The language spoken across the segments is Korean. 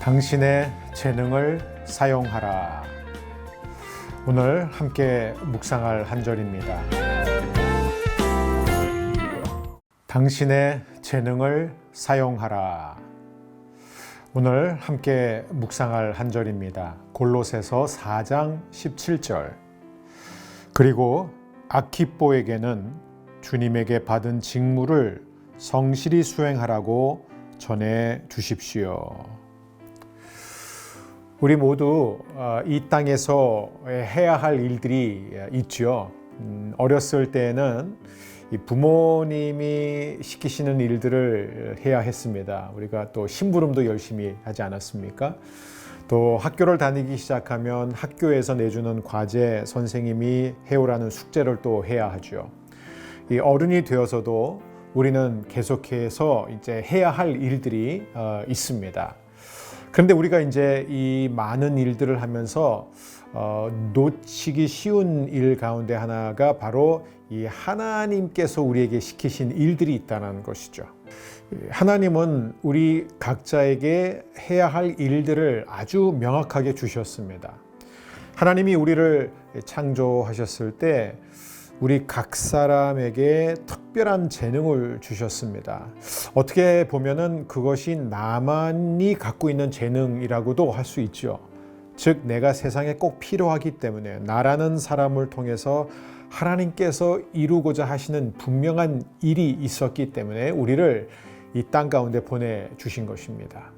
당신의 재능을 사용하라. 오늘 함께 묵상할 한 절입니다. 당신의 재능을 사용하라. 오늘 함께 묵상할 한 절입니다. 골로새서 4장 17절. 그리고 아키뽀에게는 주님에게 받은 직무를 성실히 수행하라고 전해 주십시오. 우리 모두 어, 이 땅에서 해야 할 일들이 있죠. 음, 어렸을 때는 부모님이 시키시는 일들을 해야 했습니다. 우리가 또 심부름도 열심히 하지 않았습니까? 또 학교를 다니기 시작하면 학교에서 내주는 과제 선생님이 해오라는 숙제를 또 해야 하죠. 이 어른이 되어서도 우리는 계속해서 이제 해야 할 일들이 어, 있습니다. 그런데 우리가 이제 이 많은 일들을 하면서 어, 놓치기 쉬운 일 가운데 하나가 바로 이 하나님께서 우리에게 시키신 일들이 있다는 것이죠. 하나님은 우리 각자에게 해야 할 일들을 아주 명확하게 주셨습니다. 하나님이 우리를 창조하셨을 때 우리 각 사람에게 특별한 재능을 주셨습니다. 어떻게 보면은 그것이 나만이 갖고 있는 재능이라고도 할 수 있죠. 즉, 내가 세상에 꼭 필요하기 때문에 나라는 사람을 통해서 하나님께서 이루고자 하시는 분명한 일이 있었기 때문에 우리를 이 땅 가운데 보내주신 것입니다.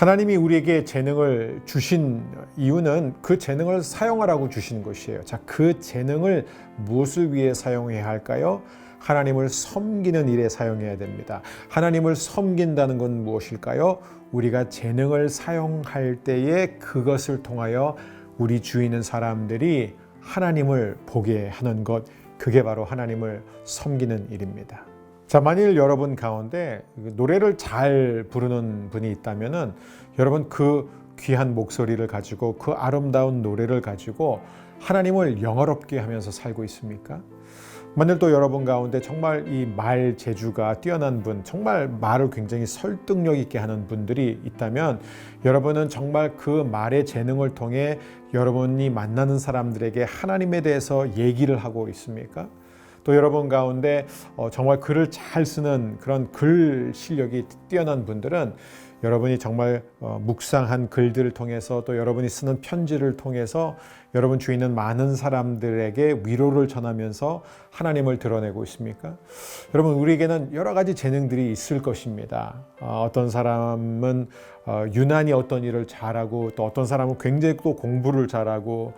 하나님이 우리에게 재능을 주신 이유는 그 재능을 사용하라고 주신 것이에요. 자, 그 재능을 무엇을 위해 사용해야 할까요? 하나님을 섬기는 일에 사용해야 됩니다. 하나님을 섬긴다는 건 무엇일까요? 우리가 재능을 사용할 때에 그것을 통하여 우리 주위 있는 사람들이 하나님을 보게 하는 것, 그게 바로 하나님을 섬기는 일입니다. 자, 만일 여러분 가운데 노래를 잘 부르는 분이 있다면은 여러분 그 귀한 목소리를 가지고 그 아름다운 노래를 가지고 하나님을 영어롭게 하면서 살고 있습니까? 만일 또 여러분 가운데 정말 이 말 재주가 뛰어난 분, 정말 말을 굉장히 설득력 있게 하는 분들이 있다면 여러분은 정말 그 말의 재능을 통해 여러분이 만나는 사람들에게 하나님에 대해서 얘기를 하고 있습니까? 또 여러분 가운데 어, 정말 글을 잘 쓰는 그런 글 실력이 뛰어난 분들은 여러분이 정말 어, 묵상한 글들을 통해서 또 여러분이 쓰는 편지를 통해서 여러분 주위 있는 많은 사람들에게 위로를 전하면서 하나님을 드러내고 있습니까? 여러분 우리에게는 여러 가지 재능들이 있을 것입니다. 어, 어떤 사람은 유난히 어떤 일을 잘하고 또 어떤 사람은 굉장히 또 공부를 잘하고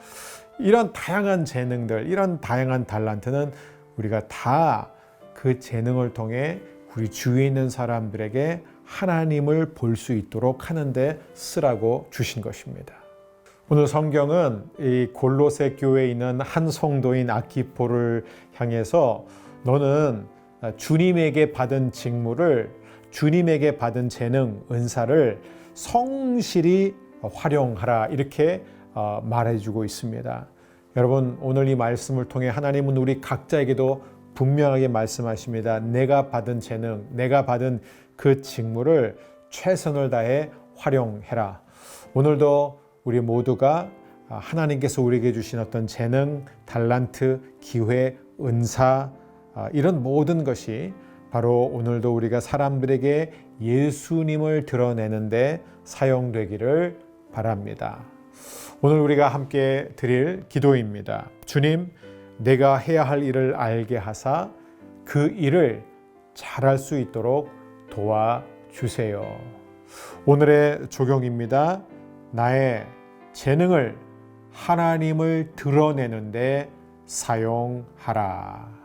이런 다양한 재능들, 이런 다양한 달란트는 우리가 다 그 재능을 통해 우리 주위에 있는 사람들에게 하나님을 볼 수 있도록 하는데 쓰라고 주신 것입니다. 오늘 성경은 이 골로새 교회에 있는 한 성도인 아키포를 향해서 너는 주님에게 받은 직무를 주님에게 받은 재능, 은사를 성실히 활용하라 이렇게 어, 말해주고 있습니다. 여러분 오늘 이 말씀을 통해 하나님은 우리 각자에게도 분명하게 말씀하십니다. 내가 받은 재능, 내가 받은 그 직무를 최선을 다해 활용해라. 오늘도 우리 모두가 하나님께서 우리에게 주신 어떤 재능, 달란트, 기회, 은사 아, 이런 모든 것이 바로 오늘도 우리가 사람들에게 예수님을 드러내는데 사용되기를 바랍니다. 오늘 우리가 함께 드릴 기도입니다. 주님, 내가 해야 할 일을 알게 하사 그 일을 잘할 수 있도록 도와주세요. 오늘의 조경입니다. 나의 재능을 하나님을 드러내는데 사용하라.